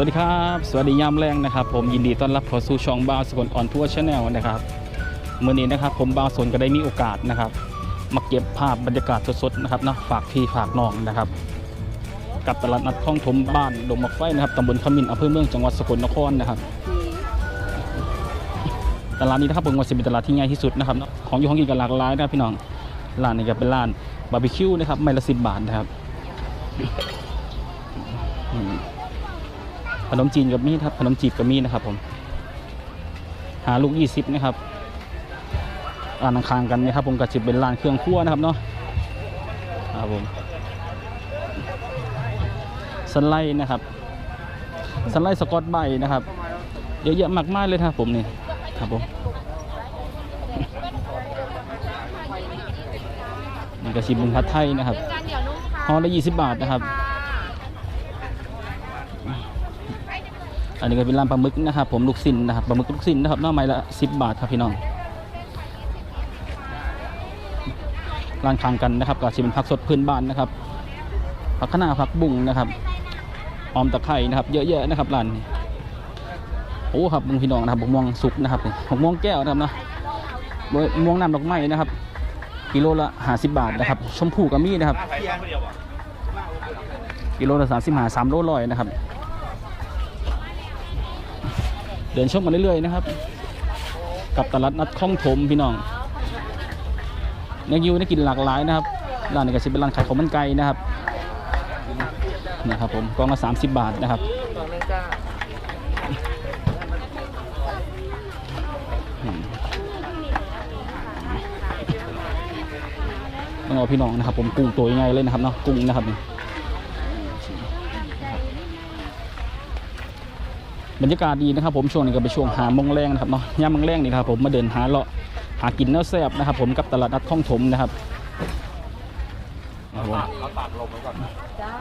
วัสดีครับ สวัสดียามแรงนะครับ ผมยินดีต้อนรับเข้าสู่ช่องบาวสกลออนทัวร์ชาแนลนะครับเมื่อนี้นะครับผมบาวสนก็ได้มีโอกาสนะครับ มาเก็บภาพบรรยากาศสดๆนะครับนะฝากพี่ฝากน้องนะครับ กับตลาดนัดคลองถมบ้านดงมักไฟนะครับตำบลขมินอำเภอเมืองจังหวัดสกลนครนะครับตลาดนี้นะครับผมว่าจะเป็นตลาดที่ง่ายที่สุดนะครับของอยู่ของกินกันหลากหลายนะครับพี่น้องร้านนี้ก็เป็นร้านบาร์บีคิวนะครับไม่ละสิบบาทนะครับ ขนมจีนกับมีครับขนมจีบกับมีนะครับผม หาลูกยี่สิบนะครับร้านข้างๆกันนะครับ ผมก็จะเป็นร้านเครื่องครัวนะครับเนาะครับผมสไลด์นะครับสไลด์สกอตไบรท์นะครับเยอะแยะมากมายเลยนะครับผมนี่ครับผมนี่ก็ชิมเป็นผัดไทยนะครับการเดี๋ยวนุ่มค่ะห่อละ20บาทนะครับ นนี้ก็เป็นร้านปลาหมึกนะครับ ผมลูกสินนะครับปลาหมึกลูกสินนะครับหน้าไม้ละ10บบาทครับพี่น้องร้านข้างกันนะครับก็จะเป็นผักสดพื้นบ้านนะครับผักคะน้าผักบุ้งนะครับหอมตะไคร้นะครับ เยอะแยะนะครับร้านนี้โอ้ครับมึงพี่น้องนะครับบกม่วงสุกนะครับนี่บกม่วงแก้วนะครับนะม่วงน้ำดอกไม้นะครับกิโลละห้าสิบบาทนะครับ ชมพูกัมีนะครับ กิโลละสามสิบห้าสามโลร้อยนะครับ เดินชมมาเรื่อยๆนะครับ กับตลาดนัดคลองถมพี่น้องเนื้อยูได้กินหลากหลายนะครับร้านนี้ก็จะเป็นร้านขายของมันไก่นะครับนะครับผมกล่องละ30บบาทนะครับกล่องนึงจ้าต้องเอาพี่น้องนะครับ ผมกุ้งตัวยังไงเลยนะครับเนาะกุ้งนะครับนี่ บรรยากาศดีนะครับผมช่วงนี้ก็เป็นช่วงหาโมงแรงนะครับเนาะย่ามโมงแรงนี่นะครับผมมาเดินหาเลาะหากินเนื้อแซ่บนะครับ ผมกับตลาดนัดคลองถมนะครับครับผมจ้า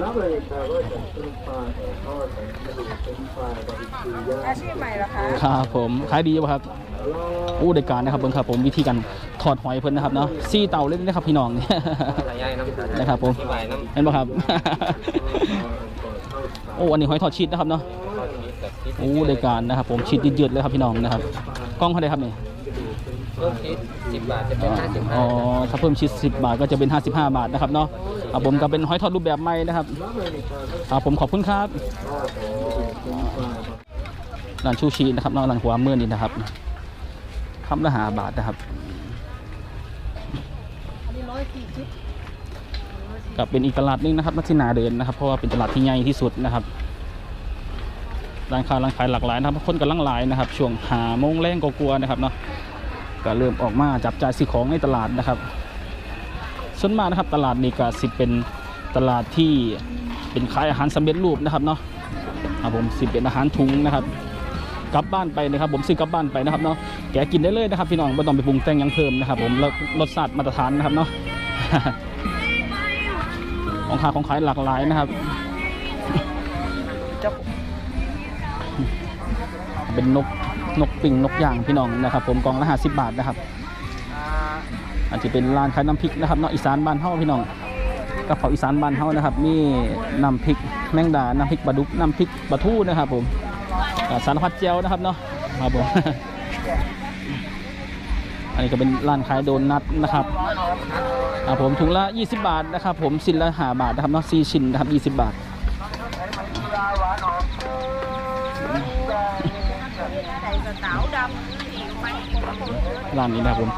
น้ำเลยแต่ว่าจะเป็นปลาแต่ทอดแต่กระดูกเป็นปลาบาร์บีคิวย่างอาชีพใหม่เหรอคะครับผมขายดีป่ะครับอู้ได้การนะครับเบิ่งครับผมวิธีการถอดหอยเพิ่นนะครับเนาะซี่เตาเล่นนะครับพี่น้องหลายอย่างน้ำนะครับผมที่ใบน้ำเห็นป่ะครับโอ้อันนี้หอยทอดชีสนะครับเนาะ ทอดนี้แบบที่โอ้ได้การนะครับผมชีสยืดๆเลยครับพี่น้องนะครับกล้องเท่าไหร่ครับนี่เพิ่มชีสสิบบาทจะเป็นห้าสิบห้าอ๋อถ้าเพิ่มชีส10บาทก็จะเป็น 55 บาทนะครับเนาะครับผมก็เป็นหอยทอดรูปแบบใหม่นะครับครับผมขอบคุณครับร้านชูชีนะครับเนาะร้านหัวเมื่อนี่นะครับคำละหาบาทนะครับอันนี้ร้อยสี่ชิปกับเป็นอีกตลาดหนึงนะครับนัที่นาเดินนะครับ เพราะว่าเป็นตลาดที่ใหญ่ที่สุดนะครับ ร้านค้าร้านขายหลากหลายนะครับคนกำลังหลายนะครับช่วงหาโมงแรงก็กลัวนะครับเนาะก็เริ่มออกมาจับจ่ายซื้อของในตลาดนะครับ ส่วนมากนะครับตลาดนี้ก็สิเป็นตลาดที่เป็นขายอาหารสำเร็จรูปนะครับเนาะครับผมสิเป็นอาหารถุงนะครับกลับบ้านไปนะครับ ผมซื้อกลับบ้านไปนะครับเนาะแกกินได้เลยนะครับพี่น้องไม่ต้องไปปรุงแต่งยังเพิ่มนะครับ ผมแล้วรสชาติมาตรฐานนะครับเนาะของขายของขายหลากหลายนะครับ เป็นนกนกปิ่งนกย่างพี่น้องนะครับ ผมกล่องละห้าสิบบาทนะครับอาจจะเป็นร้านขายน้ำพริกนะครับเนาะอีสานบ้านเฮาพี่น้องกับเผาอีสานบ้านเฮานะครับมีน้ำพริกแมงดาน้ำพริกปลาดุกน้ำพริกปลาทูนะครับ ผมสารพัดเจียวนะครับเนาะครับผมอันนี้ก็เป็นร้านขายโดนัทนะครับอ่าผมถุงละ 20 บาทนะครับ ผมชิ้นละ5บาทนะครับเนาะ4ชิ้นนะครับ 20 บาท ใส่สาวดำผิวไปร้านนี้นะครับผม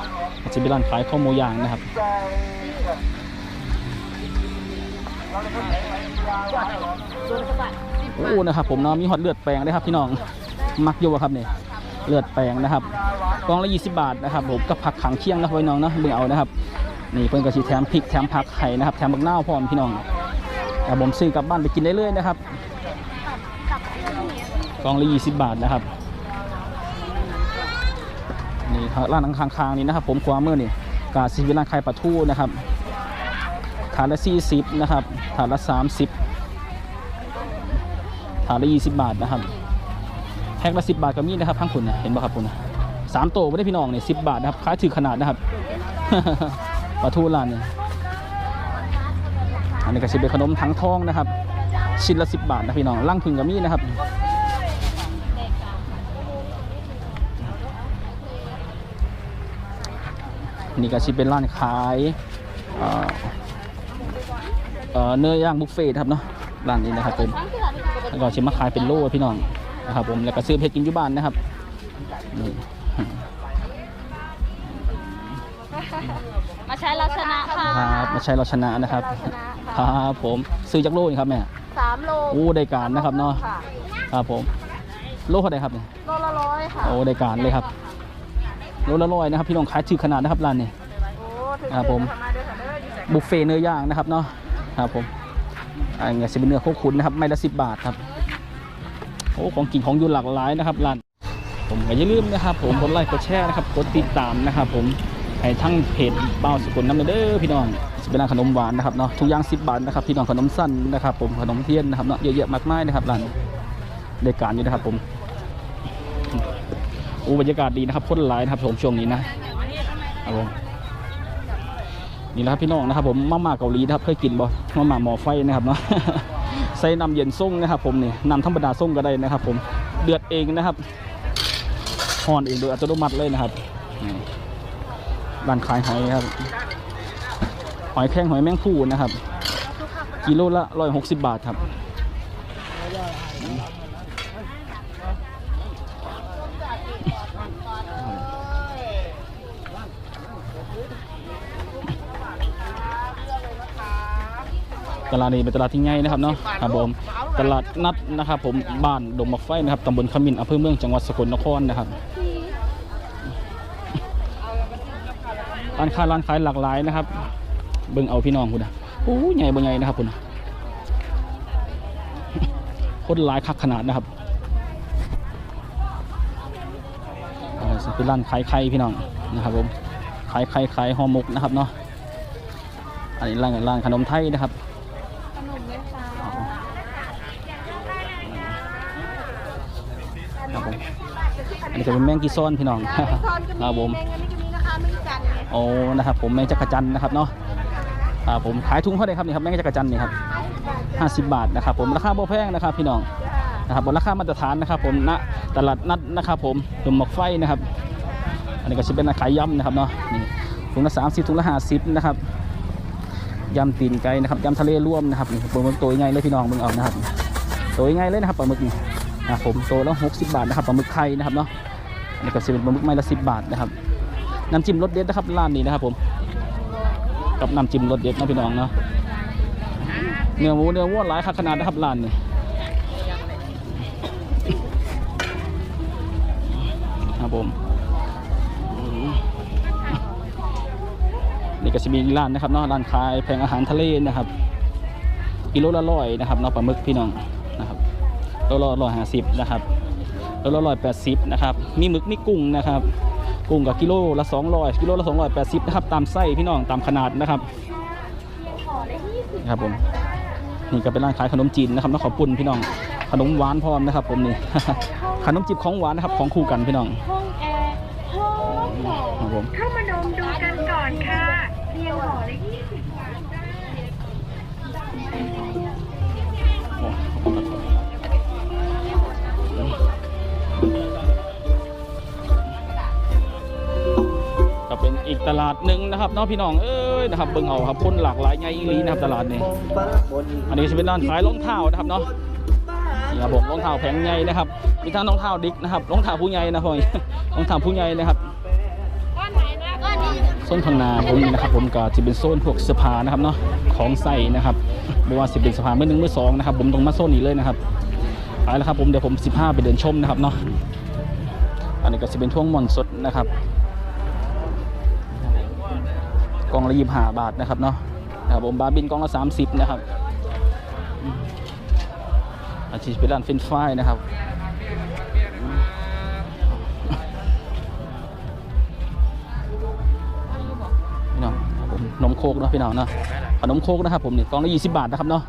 อาจจะเป็นร้านขายข้าวหมูย่างนะครับ โอ้นะครับผมเนาะมีฮอตเลือดแปลงด้วยครับพี่น้องมักอยู่อะครับเนี่ยเลือดแปลงนะครับกล่องละ 20 บาทนะครับผมกับผักขังเคียงนะครับพี่น้องนะเบิ่งเอานะครับนี่เพิ่นก็สิแถมพริกแถมผักไข่นะครับแถมบักนาวพร้อมพี่น้องแต่ผมซื้อกลับบ้านไปกินได้เลยนะครับกล่องละ 20 บาทนะครับ นี่ครับร้านข้างๆนี่นะครับ ผมความมือนี่กาซิวิลานไข่ปลาทูนะครับถาดละ40นะครับถาดละ 30ถาดละ 20 บาทนะครับแพ็คละ 10 บาทก็มีนะครับทั้งคุณนะเห็นป่ะครับคุณสามโตไม่ได้พี่น้องเนี่ย10บาทนะครับขายถือขนาดนะครับปลาทูร้านเนี่ยอันนี้ก็จะเป็นขนมถังทองนะครับ ชิ้นละสิบบาทนะพี่น้องล่างพึงกับมีนะครับ นี่ก็ชิเป็นร้านขายเอ่อเอ่อเนื้อย่างบุฟเฟ่ต์ครับเนาะร้านนี้นะครับผมแล้วก็ชิมาขายเป็นโล่พี่น้องนะครับผมแล้วก็ซื้อเพชรกินอยู่บ้านนะครับนี่มาใช้เราชนะค่ะครับมาใช้เราชนะนะครับเราชนะคค่ะรับผมซื้อจากโล่นี่ครับแม่สามโลโอ้ได้การนะครับเนาะค่ะครับผมโล่เท่าไหร่ครับเนี่ยโลละร้อยค่ะโอ้ได้การเลยครับ โลละร้อยนะครับ พี่น้องขายถือขนาดนะครับร้านนี้โอ้ถึงครับผมทำมาด้วยกันเด้ออยู่ใส่บุฟเฟ่ต์เนื้อย่างนะครับเนาะครับผมอันนี้จะเป็นเนื้อโคขุนนะครับไม่ละสิบบาทครับโอ้ของกินของอยู่หลากหลายนะครับร้านผมก็อย่าลืมนะครับ ผมกดไลค์กดแชร์นะครับกดติดตามนะครับผมให้ทั้งเพจเบ้าสกุลน้ำเด้อพี่น้องจะเป็นร้านขนมหวานนะครับเนาะทุกอย่างสิบบาทนะครับพี่น้องขนมสั้นนะครับ ผมขนมเทียนนะครับเนาะเยอะๆมากมายนะครับร้านได้การอยู่นะครับผมโอ้บรรยากาศดีนะครับคนหลายนะครับผมช่วงนี้นะครับผมนี่นะครับพี่น้องนะครับผมมาม่าเกาหลีนะครับเคยกินบ่มาม่าหม้อไฟนะครับเนาะใส่น้ำเย็นส่งนะครับผมนี่น้ำธรรมดาส่งก็ได้นะครับ ผมเดือดเองนะครับห่อนเองโดยอัตโนมัติเลยนะครับนี่ร้านขายหอยครับ หอยแครงหอยแมงผู้นะครับ กิโลละร้อยหกสิบบาทครับ ตลาดนี้เป็นตลาดที่ใหญ่นะครับเนาะครับผมตลาดนัดนะครับ ผมบ้านดงมักไฟนะครับตำบลขมิ้นอำเภอเมืองจังหวัดสกลนครนะครับร้านค้าร้านขายหลากหลายนะครับ เบิ่งเอาพี่น้องคุณนะโอ้ยใหญ่บ่ใหญ่นะครับคุณนะคนหลายคักขนาดนะครับอ่าสิเป็นร้านขายไข่พี่น้องนะครับผมขายไข่ขายห่อหมกนะครับเนาะอันนี้ร้านร้านขนมไทยนะครับ ขนมไหมคะ ครับผม อันนี้จะเป็นแมงกีซ้อนพี่น้องซอนก็มีครับผมแมงอันนี้ก็มีนะคะไม่จันทร์ไงโอ้นะครับผมแมงจักรจันทร์นะครับเนาะครับผมขายถุงเท่าไหร่ครับนี่ครับแมงจักรจันทร์นี่ครับ 50 บาทนะครับผมราคาบ่แพงนะครับพี่น้องนะครับบนราคามาตรฐานนะครับผมณตลาดนัดนะครับผมตุ่มหมกไฟนะครับ อันนี้ก็จะเป็นขายยำนะครับเนาะนี่ถุงละ30ถุงละ50นะครับยำตีนไก่นะครับยำทะเลร่วมนะครับนี่ปลาหมึกตัวใหญ่เลยพี่น้องเบิ่งเอานะครับตัวใหญ่เลยนะครับปลาหมึกนี่ นะครับผมตัวละ60บาทนะครับปลาหมึกไข่นะครับเนาะอันนี้ก็จะเป็นปลาหมึกไม้ละ10บาทนะครับน้ำจิ้มรสเด็ดนะครับร้านนี้นะครับผมกับน้ำจิ้มรสเด็ดนะพี่น้องเนาะเนื้อหมูเนื้อวัวหลายขนาดนะครับร้านนี้ครับผมนี่ก็จะมีร้านนะครับเนาะร้านขายแผงอาหารทะเลนะครับกิโลละร้อยนะครับเนาะปลาหมึกพี่น้อง โลละร้อยห้าสิบนะครับโลละร้อยแปดสิบนะครับ มีหมึกมีกุ้งนะครับ กุ้งกับกิโลละ200กิโลละ280นะครับ ตามไส้พี่น้องตามขนาดนะครับนะครับผมนี่ก็เป็นร้านขายขนมจีนนะครับนครปุ่นพี่น้อง ขนมหวานพร้อมนะครับ ผมนี่ ขนมจีบของหวานนะครับของคู่กันพี่น้องห้องแอร์ห้องหมอเข้ามาดมดูกันก่อนค่ะเพียงห่อละยี่สิบบาทจ้า ตลาดหนึ่งนะครับเนาะพี่น้องเอ้ยนะครับเบิ่งเอาครับคนหลากหลายไงอีลีนะครับตลาดนี้อันนี้จะเป็นร้านขายรองเท้านะครับเนาะนี่ครับผมรองเท้าแผงใหญ่นะครับมีทั้งรองเท้าดิกนะครับรองเท้าผู้ใหญ่นะพ่อยรองเท้าผู้ใหญ่นะครับโซนข้างนาผมนี่นะครับผมก็จะเป็นโซนพวกเสื้อผ้านะครับเนาะของใส่นะครับไม่ว่าสิเป็นเสื้อผ้ามือหนึ่งเมื่อสองนะครับผมตรงมาโซนนี้เลยนะครับไปแล้วครับผมเดี๋ยวผม15ไปเดินชมนะครับเนาะอันนี้ก็จะเป็นช่วงมอนสดนะครับ กล่องละยี่ห้าบาทนะครับเนาะครับผมบาบินกล่องละ30นะครับอาชีพเป็นร้านเฟนฟายนะครับพี่น้องครับผมนมโคกเนาะพี่น้องเนาะขนมโคกนะครับผมนี่กล่องละ20บาทนะครับเนาะ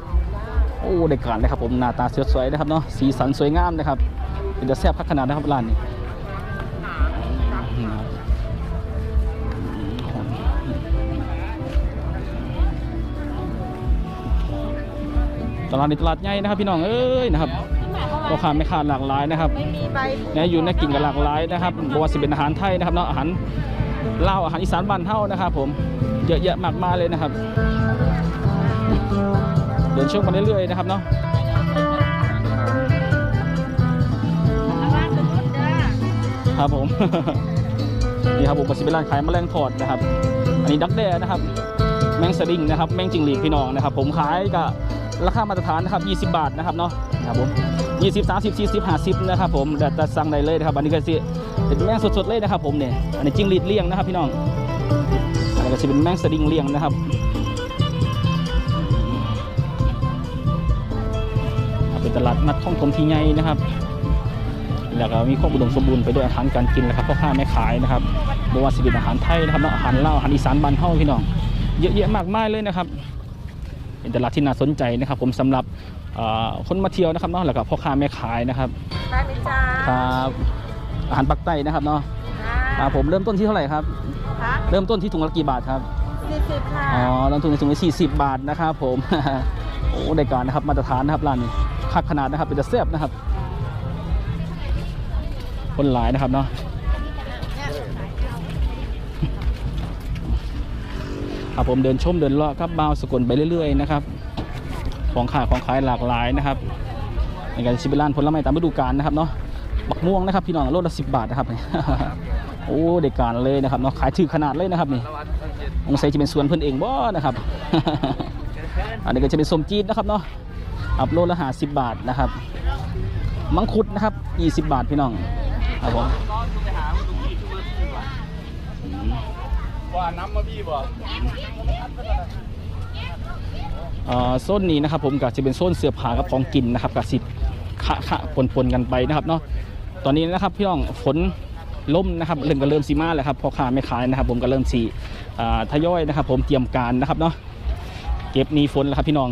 โอ้ได้การนะครับผมหน้าตาสวยๆนะครับเนาะสีสันสวยงามนะครับเป็นจะแซ่บพักขนาดนะครับร้านนี้ ตลาดนี้ตลาดใหญ่นะครับพี่น้องเอ้ยนะครับพ่อค้าแม่ค้าหลากหลายนะครับไม่มีใบนะอยู่ในกินกันหลากหลายนะครับบ่ว่าสิเป็นอาหารไทยนะครับเนาะอาหารลาวอาหารอีสานบ้านเฮานะครับ ผมเยอะแยะมากมายเลยนะครับ เดินช่วงมาเรื่อยๆนะครับเนาะระวังสมุดเด้อครับผมนี่ครับผมก็สิเป็นร้านขายแมลงทอดนะครับ อันนี้ดักแด้นะครับ แมงสลิงนะครับ แมงจิงหรีดพี่น้องนะครับ ผมขายกับ ราคามาตรฐานนะครับ 20 บาทนะครับเนาะครับผม20 30 40 50นะครับผมแต่แต่สั่งได้เลยนะครับอันนี้ก็สิเป็นแมงสดๆเลยนะครับผมเนี่ยอันนี้จิงหรีดเลี้ยงนะครับพี่น้องอันนี้ก็จะเป็นแมงสลิงเลี้ยงนะครับเป็นตลาดนัดท่องถมที่ใหญ่นะครับแล้วก็มีความอุดมสมบูรณ์ไปด้วยอาหารการกินนะครับพ่อค้าแม่ขายนะครับไม่ว่าสิเป็นอาหารไทยนะครับเนาะอาหารลาวอาหารอีสานบ้านเฮาพี่น้อง เยอะแยะมากมายเลยนะครับ เป็นตลาดที่น่าสนใจนะครับ ผมสำหรับเอ่อคนมาเที่ยวนะครับเนาะแล้วก็พ่อค้าแม่ขายนะครับได้ไหมจ๊ะครับอาหารปักใต้นะครับเนาะครับผมเริ่มต้นที่เท่าไหร่ครับค่ะเริ่มต้นที่ถุงละกี่บาทครับสี่สิบค่ะอ๋อเริ่มต้นที่ถุงละ40บาทนะครับผมโอ้ได้การนะครับมาตรฐานนะครับร้านนี้คักขนาดนะครับเป็นจะแซ่บนะครับ คนหลายนะครับเนาะ ครับผมเดินชมเดินเลาะครับบาวสกลไปเรื่อยๆนะครับของขายของขายหลากหลายนะครับในการชิบิลานผลไม้ตามฤดูกาลนะครับเนาะบักม่วงนะครับพี่น้องโลละสิบบาทนะครับโอ้เด็กการเลยนะครับเนาะขายถือขนาดเลยนะครับนี่องศาจะเป็นสวนเพื่อนเองบ่นะครับ อันนี้ก็จะเป็นสมจีดนะครับเนาะอัพโลละหาสิบบาทนะครับ มังคุดนะครับยี่สิบบาทพี่น้องครับผม ว่าน้ำมาพี่บ่โซนนี้นะครับผมก็จะเป็นโซนเสื้อผ้ากับของกินนะครับกับสิขะขะปนปนกันไปนะครับเนาะตอนนี้นะครับพี่น้องฝนล่มนะครับเริ่มก็เริ่มสีมาแล้วครับพอค้าไม่ขายนะครับ ผมก็เริ่มสีอ่าทยอยนะครับ ผมเตรียมการนะครับเนาะเก็บนีฝนแล้วครับพี่น้อง